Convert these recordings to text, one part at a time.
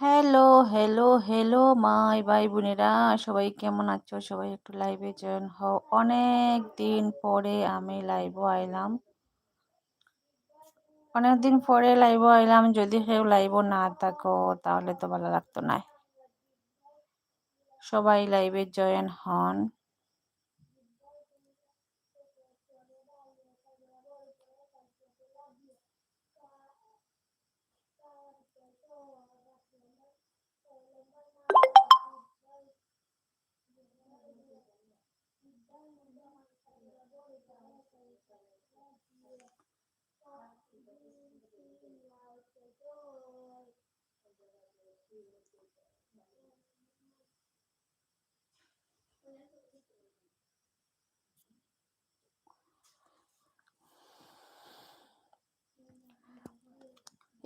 Hello, hello, hello my ভাই বোনেরা সবাই কেমন আছো? সবাই একটু লাইভে জয়েন হও। অনেক দিন পরে আমি লাইভও আইলাম। অনেক দিন পরে লাইভও আইলাম যদি কেউ লাইভও না থাকো তাহলে তো ভালো লাগতো না। সবাই লাইভে জয়েন হন।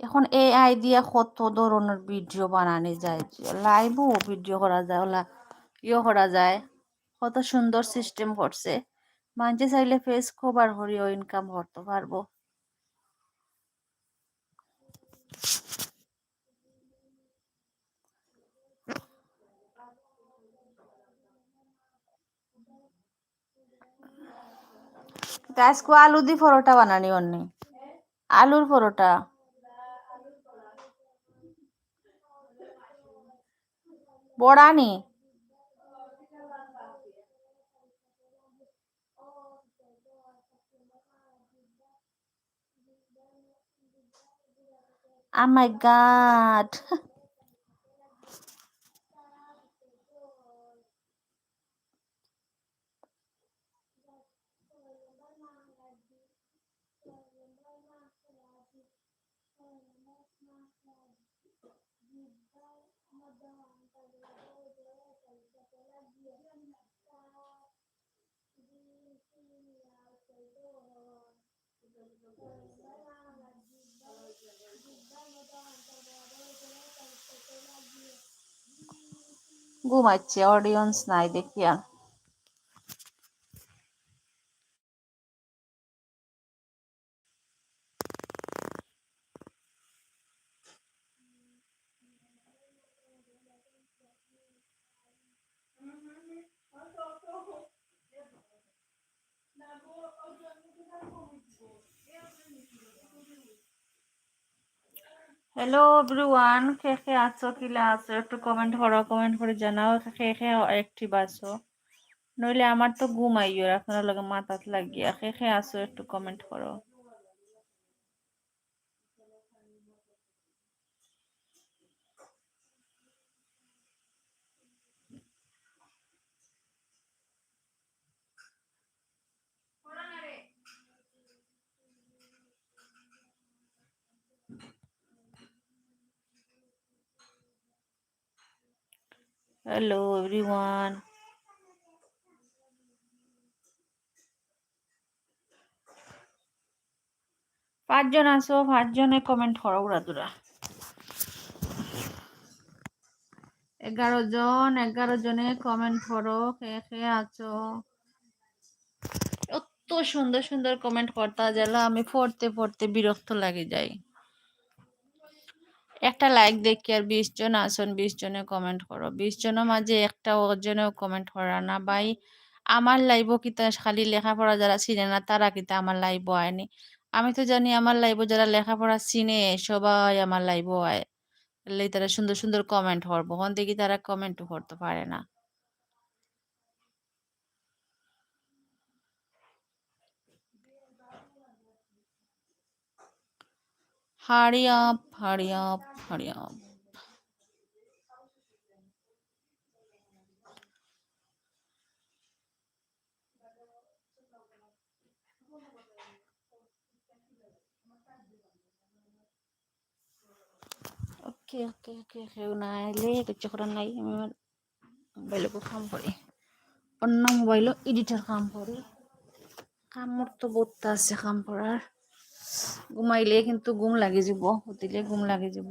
এখন এআই দিয়া কত ধরনের ভিডিও বানানো যায় লাইভও ভিডিও করা যায়, ওলা ইয়ে করা যায়। কত সুন্দর সিস্টেম করছে। মানুষে চাইলে ফেস কভার করিও ইনকাম করতে পারব। আলু দি পরোটা বানানি অন্য। আলুর পরোটা। Oh my god. ঘুমাচ্ছে অডিয়েন্স নাই দেখিয়া। হ্যালো এভরিওয়ান কে কে আছো, কিলা আছো, একটু কমেন্ট করো কমেন্ট করে জানাও, কে কে একটি আছো? নইলে আমার তো ঘুম আইও আপনার লগে মাথাত লাগিয়া। কে কে আছো, একটু কমেন্ট করো হ্যালো এভরিওয়ান পাঁচজন আছো, পাঁচজনে কমেন্ট করো উড়া দুরা। এগারো জন এগারো জনে কমেন্ট করো, কে কে আছো? এত সুন্দর সুন্দর কমেন্ট করতা গেল আমি পড়তে পড়তে বিরক্ত লাগে যাই। একটা লাইক দেখি আর বিশ জন আসুন বিশ জনে কমেন্ট করো। বিশ জনের মাঝে একটা ওজনেও কমেন্ট করা না। ভাই, আমার লাইভও কিতা খালি লেখাপড়া যারা চিনে না, তারা কিতা আমার লাইব আয়নি আমি তো জানি আমার লাইব যারা লেখাপড়া চিনে, সবাই আমার লাইব আয়। তারা সুন্দর সুন্দর কমেন্ট করব। হন দেখি তারা কমেন্টও করতে পারে না। Hurry up, hurry up, hurry up. ওকে ওকে ওকে কেউ না এলে কিছু করার নাই আমি আমার কাম করি অন্য মোবাইলও এডিটার কাম করি কামর তো বহুত আছে কাম করার ঘুমাইলে কিন্তু ঘুম লাগি যাব উঠিলে ঘুম লাগি যাব।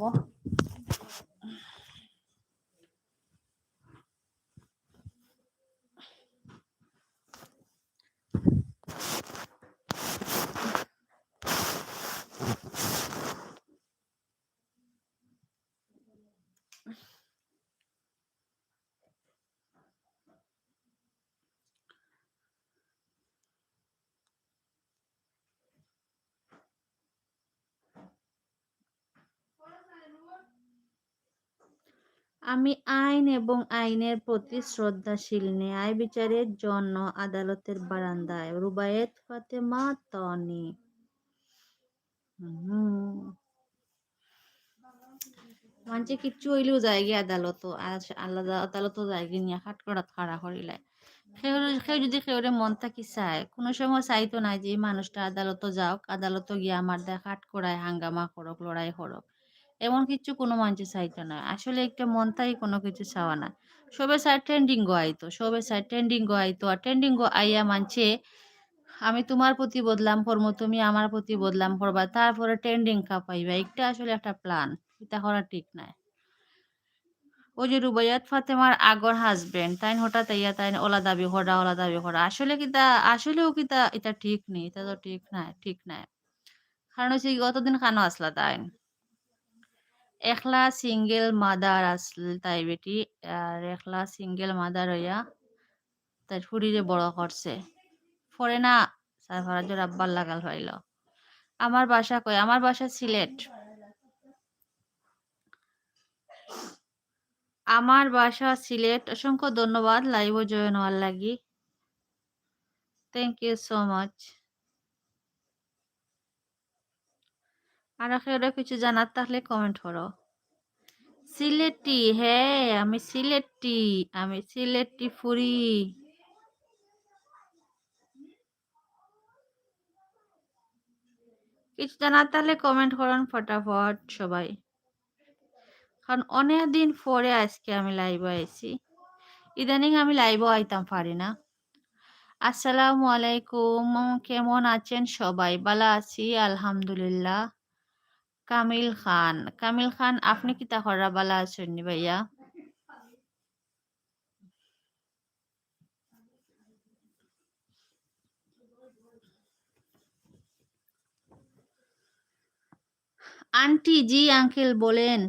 আমি আইন এবং আইনের প্রতি শ্রদ্ধাশীল ন্যায় বিচারের জন্য আদালতের বারান্দায় রুবায়েত ফাতেমা তনি। মানছে কিচ্ছু হইলেও যায় গিয়ে আদালত আলাদা আদালত যায় গিয়ে নিয়ে হাট করা খাড়া করিলে। সেও যদি সেওরে মন থাকি চায়, কোনো সময় চাইতো নাই যে মানুষটা আদালত যাওক আদালত গিয়ে আমার দেখা হাট করায় হাঙ্গামা করক, লড়াই করক। এমন কিছু কোনো মানুষ চাইতো না আসলে একটা মন তাই কোনো কিছু চাওয়া না। সবে চাই ট্রেন্ডিং গো আইতো, সবে চাই ট্রেন্ডিং গো আইতো, আর ট্রেন্ডিং গো আইয়া মানছে, আমি তোমার প্রতি বদলাম করব তুমি আমার প্রতি বদলাম করবা, তারপরে ট্রেন্ডিং কাপাইবা। একটা আসলে একটা প্ল্যান এটা করা ঠিক নাই ওই যে রুবাইয়াত ফাতেমার আগর হাজবেন্ড তাই হঠাৎ ইয়া তাই ওলা দাবি করা, ওলা দাবি করা। আসলে কিতা আসলেও কিতা এটা ঠিক নেই, এটা তো ঠিক নাই ঠিক নাই। কারণ হচ্ছে গতদিন খানো আসলা তাই একলা সিঙ্গেল মাদার আসল তাই বেটি। আর একলা সিঙ্গেল মাদার হইয়া তাই ফুরিরে বড় করছে ফরে না সারফারাজের আব্বার লাগাল হইল আমার বাসা কই আমার বাসা সিলেট আমার বাসা সিলেট অসংখ্য ধন্যবাদ লাইভ জয়েন হওয়ার লাগি। থ্যাংক ইউ সো মাচ আর কেউ কিছু জানার থাকলে কমেন্ট করো। সিলেটি হ্যাঁ আমি সিলেটি আমি সিলেটি ফুরি। কিছু জানার তাহলে কমেন্ট করুন ফটাফট সবাই। কারণ অনেক দিন পরে আজকে আমি লাইভে আইছি। ইদানিং আমি লাইভও আইতাম পারি না। আসসালামু আলাইকুম, কেমন আছেন সবাই? ভালো আছি, আলহামদুলিল্লাহ। কামিল খান। কামিল খান, আপনি কি তা করা ভালো আছেন নি ভাইয়া? আন্টি, জি আঙ্কেল, বলেন।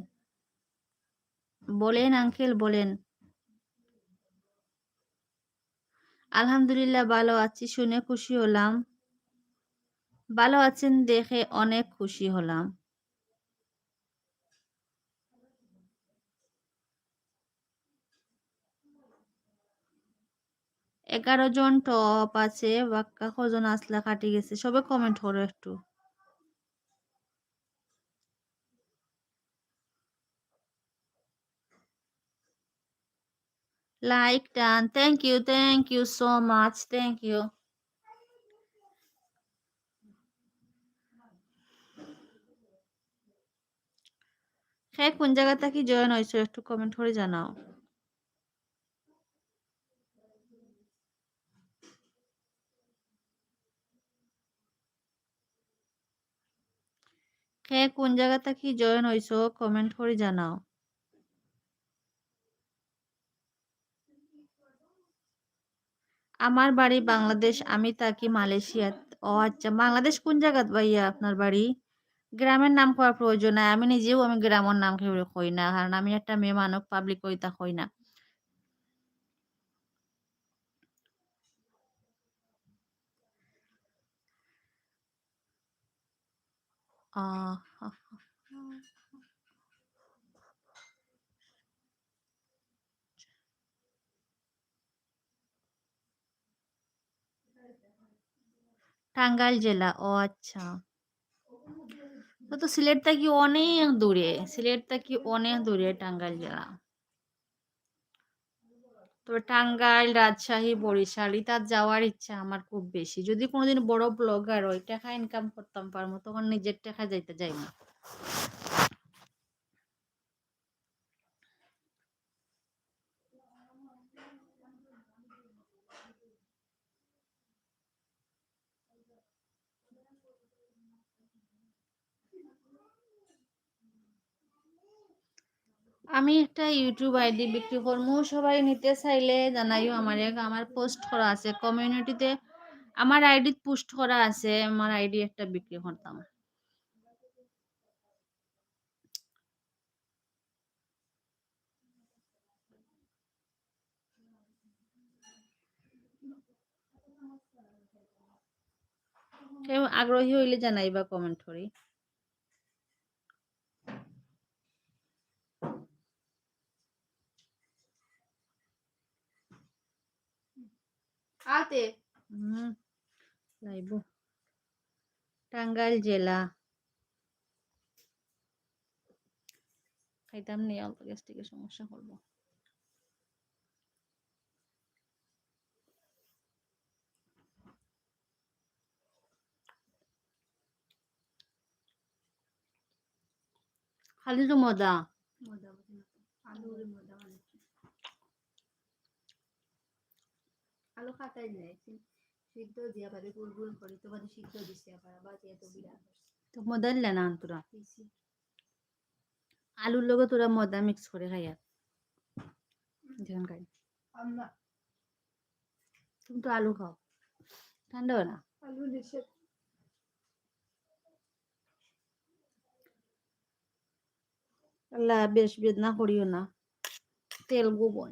বলেন আঙ্কেল, বলেন। আলহামদুলিল্লাহ, ভালো আছি, শুনে খুশি হলাম। ভালো আছেন দেখে অনেক খুশি হলাম। এগারো জন টপ আছে বাক্কা কজন আসলা কাটি গেছে, সবে কমেন্ট করো একটু। Like done thank you thank you so much thank you হ্যাঁ কোন জায়গা থেকে জয়েন হয়েছো একটু কমেন্ট করে জানাও। হ্যাঁ কোন জায়গা থেকে জয়েন হয়েছো কমেন্ট করে জানাও। আমার বাড়ি বাংলাদেশ, আমি থাকি মালয়েশিয়া। ও আচ্ছা বাংলাদেশ কোন জায়গাত ভাইয়া আপনার বাড়ি? গ্রামের নাম করার প্রয়োজন নাই, আমি নিজেও আমি গ্রামের নাম কই না, কারণ আমি একটা মেয়ে মানব পাবলিক কইতা কই না। আহ টাঙ্গাইল জেলা ও আচ্ছা তো তো সিলেট থেকে অনেক দূরে সিলেট থেকে অনেক দূরে টাঙ্গাইল জেলা তবে টাঙ্গাইল, রাজশাহী, বরিশাল ইতার যাওয়ার ইচ্ছা আমার খুব বেশি। যদি কোনোদিন বড় ব্লগার ওই টাকা ইনকাম করতাম পারব, তখন নিজের টাকা যাইতে যাই না। আমি একটা ইউটিউব আইডি বিক্রি করব সবাই নিতে চাইলে জানাইও আমার। আমার পোস্ট করা আছে। কমিউনিটিতে আমার আইডি পোস্ট করা আছে। আমার আইডি একটা বিক্রি করতাম। কেউ আগ্রহী হইলে জানাইবা কমেন্ট করি। আতে হুম লাইব টাঙ্গাইল জেলা খাইতাম নি অল্প গ্যাস্ট্রিকের সমস্যা করব খালি তো মজা মজা। আলুর মজা আলু খাতাই নাই সিদ্ধ দিয়া পারে গুল গুল করি তো মানে সিদ্ধ দিছে আবার আবার দিয়ে তো বিরাট। তো মজা দিলে না তোরা দিছি। আলুর লগে তোরা মজা মিক্স করে খাই আর যেমন খাই। আমরা তুমি তো আলু খাও। ঠান্ডা না? আলু নিষেধ। আল্লাহ বেশ বেদনা করিও না। তেল গোবন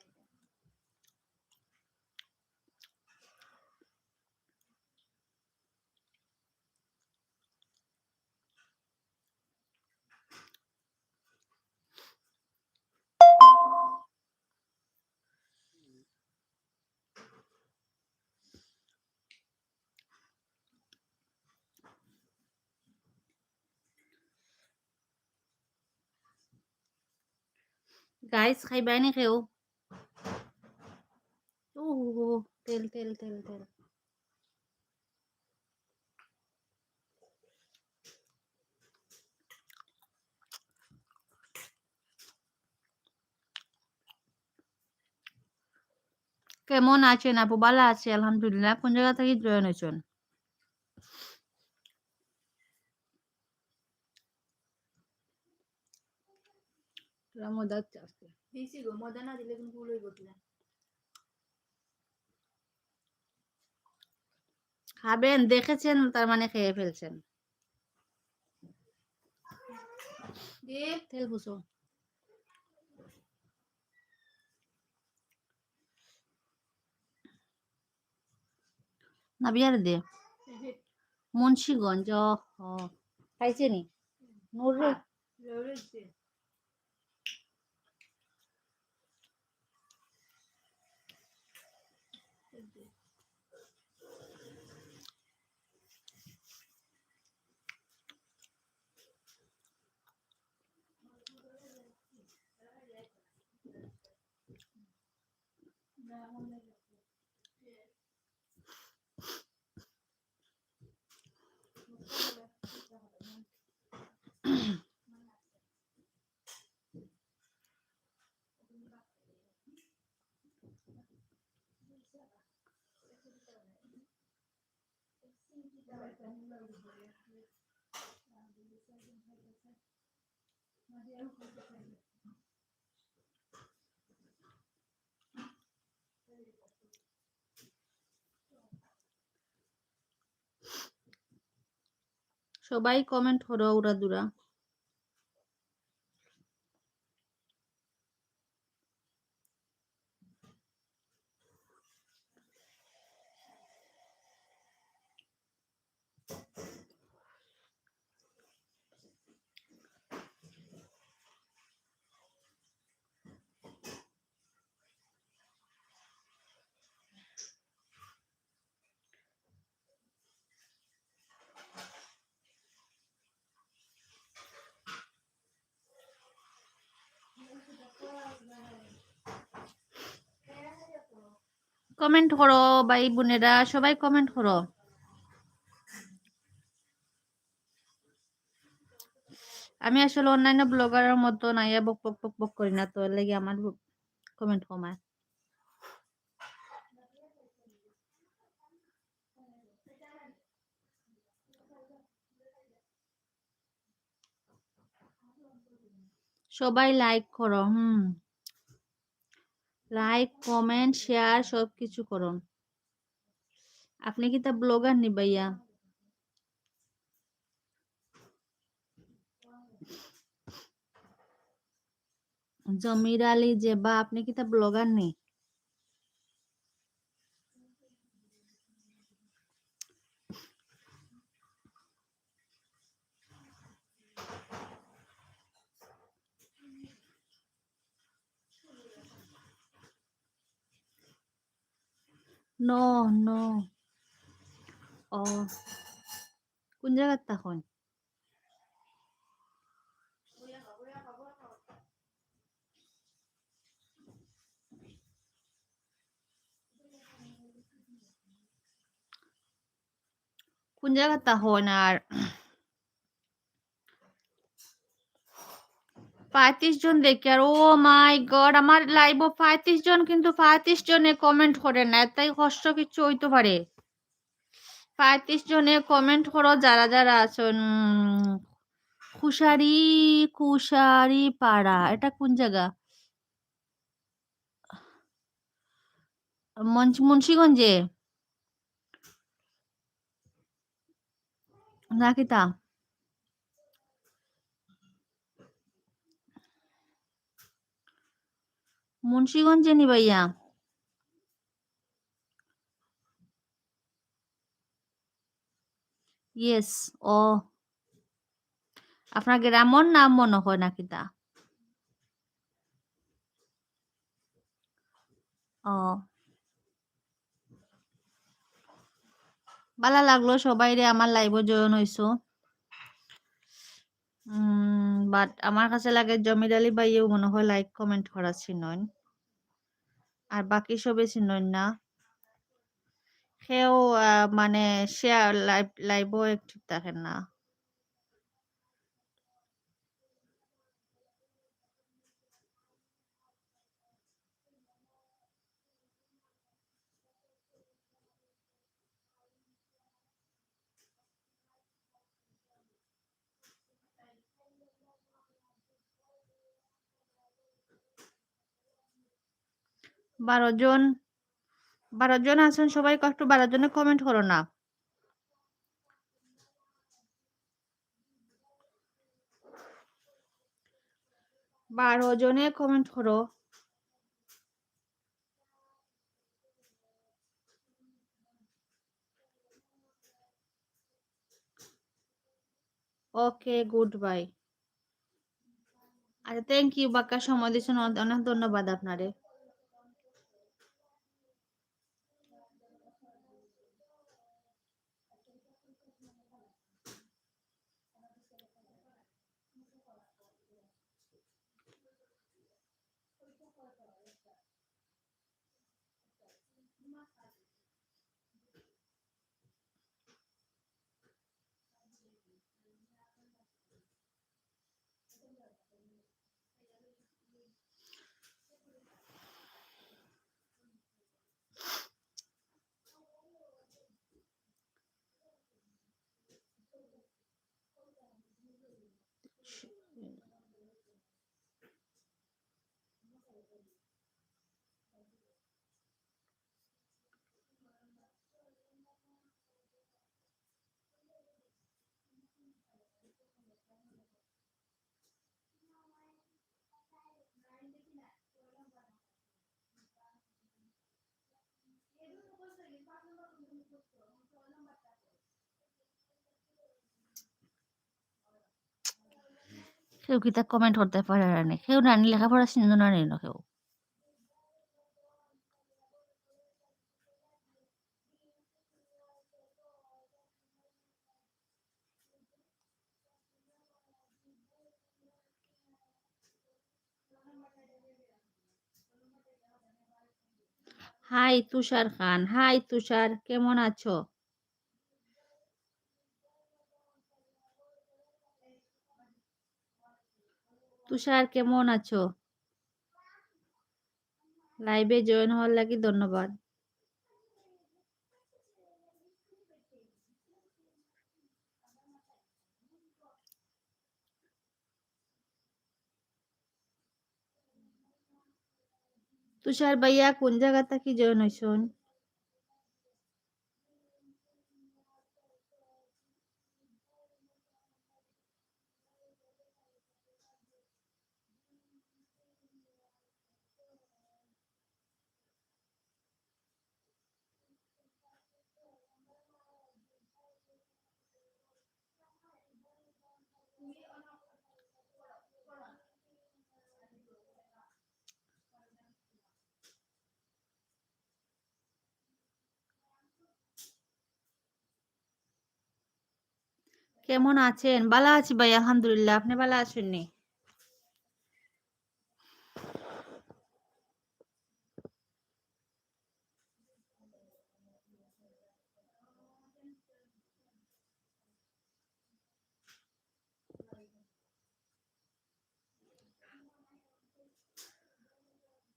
তাই নাই নাই গাইস খাইবাই নি খেও ও তেল তেল তেল তেল কেমন আছেন আপু ভালো আছে আলহামদুলিল্লাহ কোন জায়গা থেকে জয়েন হয়েছেন মজা আসছে দিছি গো মজা না দিলে কিন্তু ভুল হয়ে খাবেন দেখেছেন তার মানে খেয়ে ফেলছেন। তেল বুঝো না বিয়ার দে মুন্সিগঞ্জ খাইছে নি নুরে সবাই কমেন্ট করো উড়া দুরা কমেন্ট করো, ভাই বোনেরা, সবাই কমেন্ট করো। আমি আসলে অন্যান্য ব্লগারের মতো নাইয়া বক বক বক বক করি না, তো লাগি আমার কমেন্ট কমায় সবাই লাইক করো, হুম। লাইক কমেন্ট শেয়ার সব কিছু করুন। আপনি কি তা ব্লগার নি ভাইয়া? জমির আলী বা আপনি কি তা ব্লগার নি? নো নো ও কোন জায়গার তখন কোন জায়গার তখন আর পঁয়ত্রিশ জন দেখি আর ও মাই গড আমার লাইভ পঁয়ত্রিশ জন কিন্তু পঁয়ত্রিশ জনে কমেন্ট করে না তাই কষ্ট কিছু হইতে পারে। পঁয়ত্রিশ জনে কমেন্ট করো যারা যারা আছেন উম, কুশারি কুশারি পাড়া এটা কোন জায়গা? মুন্সিগঞ্জে? নাকি তা মুন্সিগঞ্জে নি ভাইয়া? ইয়েস ও। আপনার গ্রামর নাম মনে হয় নাকি তা? ও। ভালো লাগল সবাই রে আমার লাইভ জয়েন হইছো। বাট আমার কাছে লাগে জমির আলী ভাইয়েও মনে হয় লাইক কমেন্ট করা চিনন আর বাকি সবে চিনই না। সেও মানে সে লাইভ লাইভও একটু দেখেন না। বারো জন বারো জন আছেন সবাই, একটু বারো জনে কমেন্ট করো না। বারো জনে কমেন্ট করো। ওকে গুড বাই আচ্ছা থ্যাংক ইউ বাক্কা সময় দিয়েছেন অনেক অনেক ধন্যবাদ আপনারে। কেউ কি তা কমেন্ট করতে পারে না? কেউ নানি লেখাপড়া চিন্তা না নেও হাই তুষার খান, হাই তুষার, কেমন আছো? তুষার, কেমন আছো? লাইভে জয়েন হওয়ার লাগি ধন্যবাদ। তুষার ভাইয়া কোন জায়গা থেকে জয়েন হইছন? কেমন আছেন? ভালো আছি ভাই, আলহামদুলিল্লাহ। আপনি ভালো আছেন নি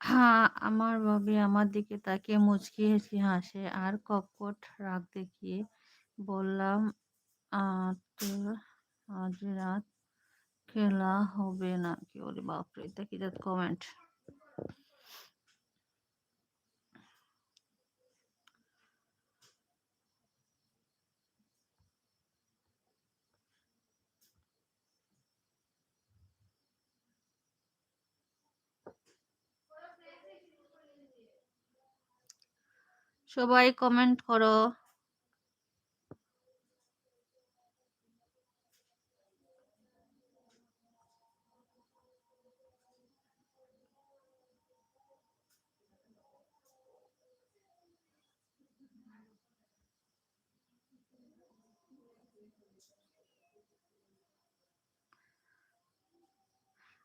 হ্যাঁ আমার ভাবি আমার দিকে তাকে মুচকি হেসে হাসে। আর কপট রাগ দেখিয়ে বললাম আজ রাত খেলা হবে নাকি ওরে বাপরে এটা কি কমেন্ট সবাই কমেন্ট করো।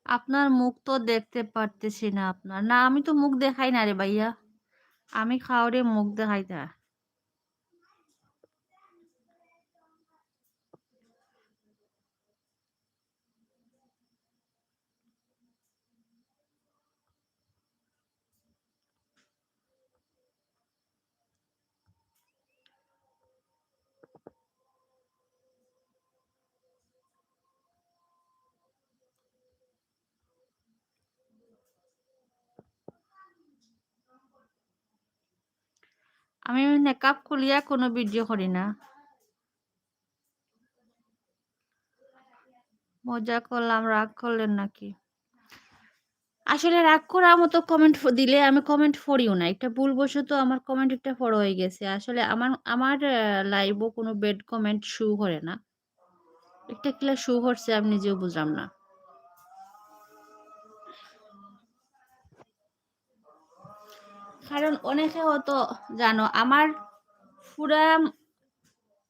আপনার মুখ তো দেখতে পারতেছি না আপনার। না, আমি তো মুখ দেখাই না রে ভাইয়া। আমি খাওয়ারে মুখ দেখাই না আমি মেকআপ খুলিয়া কোনো ভিডিও করি না। মজা করলাম, রাগ করলেন নাকি? আসলে রাগ করার মতো কমেন্ট দিলে আমি কমেন্ট পড়িও না। একটা ভুলবশত আমার কমেন্ট একটা ফলো হয়ে গেছে। আসলে আমার আমার লাইভও কোনো বেড কমেন্ট শু করে না। একটা কিলা শু করছে, আমি নিজেও বুঝলাম না। কারণ অনেকে হতো জানো, আমার পুরা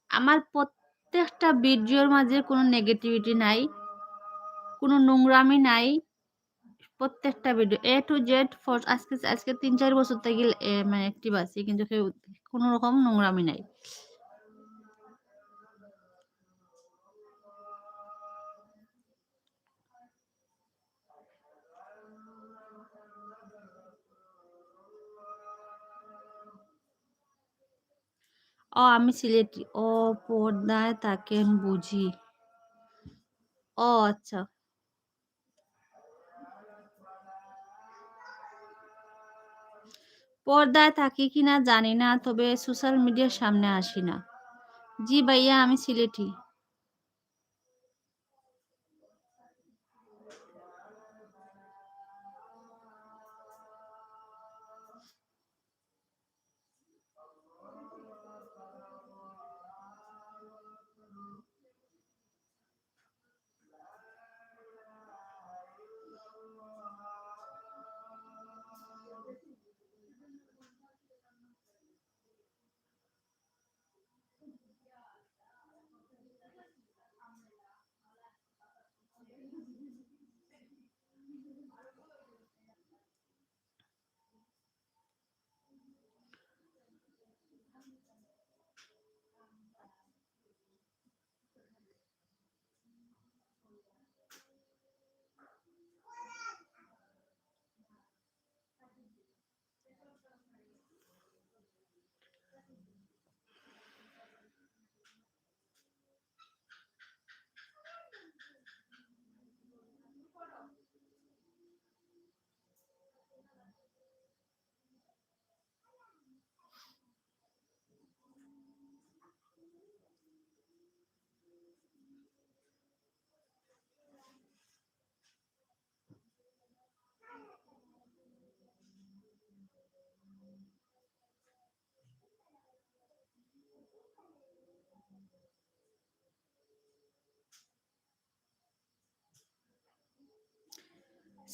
আমার প্রত্যেকটা ভিডিওর মাঝে কোনো নেগেটিভিটি নাই, কোনো নোংরামি নাই, প্রত্যেকটা video A to Z for আজকে আজকে তিন চার বছর থেকে মানে অ্যাক্টিভ আছি, কিন্তু কোনো রকম নোংরামি নাই। ও, আমি সিলেটি। ও, পর্দায় তাকে বুঝি। ও আচ্ছা। পর্দায় থাকি কিনা জানি না, তবে সোশ্যাল মিডিয়ার সামনে আসি না। জি ভাইয়া, আমি সিলেটি।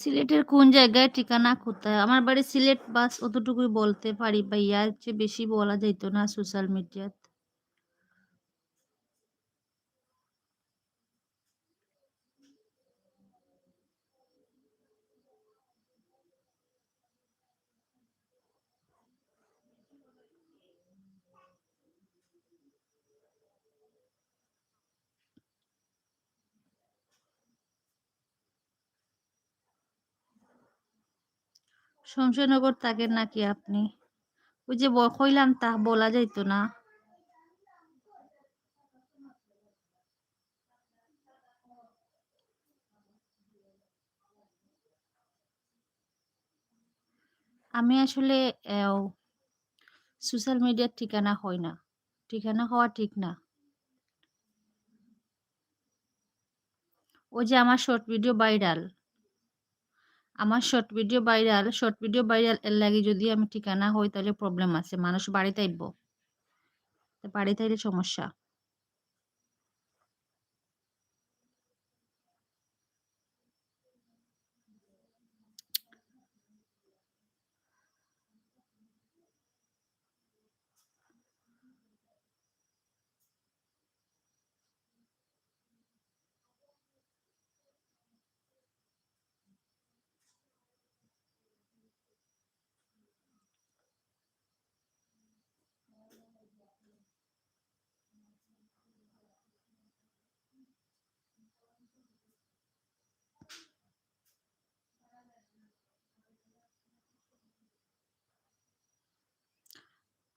সিলেটের কোন জায়গায় ঠিকানা কোথায়? আমার বাড়ি সিলেট, বাস অতটুকুই বলতে পারি ভাইয়া। এর চেয়ে বেশি বলা যাইতো না সোশ্যাল মিডিয়াত শমশেরনগর থাকেন নাকি আপনি? ওই যে কইলাম তা, বলা যাইতো না। আমি আসলে সোশ্যাল মিডিয়ার ঠিকানা হয় না। ঠিকানা হওয়া ঠিক না। ওই যে আমার শর্ট ভিডিও ভাইরাল। আমার short video viral short video viral এর লাগে যদি আমি ঠিকানা হই তাহলে প্রবলেম আছে। মানুষ বাড়িতে আইব বাড়িতে আইলে সমস্যা।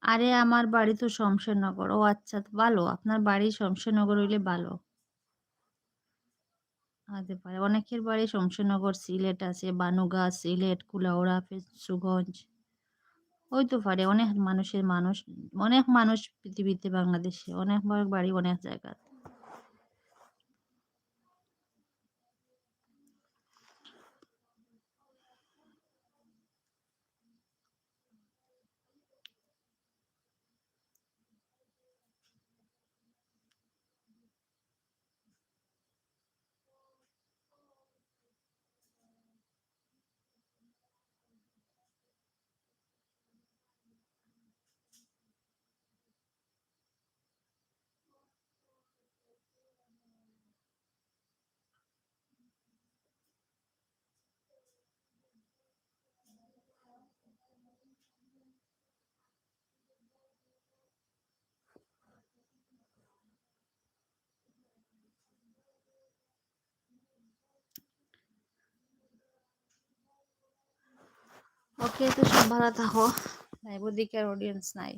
আরে, আমার বাড়ি তো শমশেরনগর। ও আচ্ছা ভালো। আপনার বাড়ি শমশেরনগর হইলে ভালো। হতে পারে। অনেকের বাড়ি শমশেরনগর, সিলেট আছে, বানুগা, সিলেট, কুলাউড়া সুগঞ্জ ওই তো পারে। অনেক মানুষের মানুষ, অনেক মানুষ পৃথিবীতে, বাংলাদেশে। অনেক বাড়ি, অনেক জায়গা ওকে তো সব ভালো থাকো। লাইভ দিকে আর অডিয়েন্স নাই।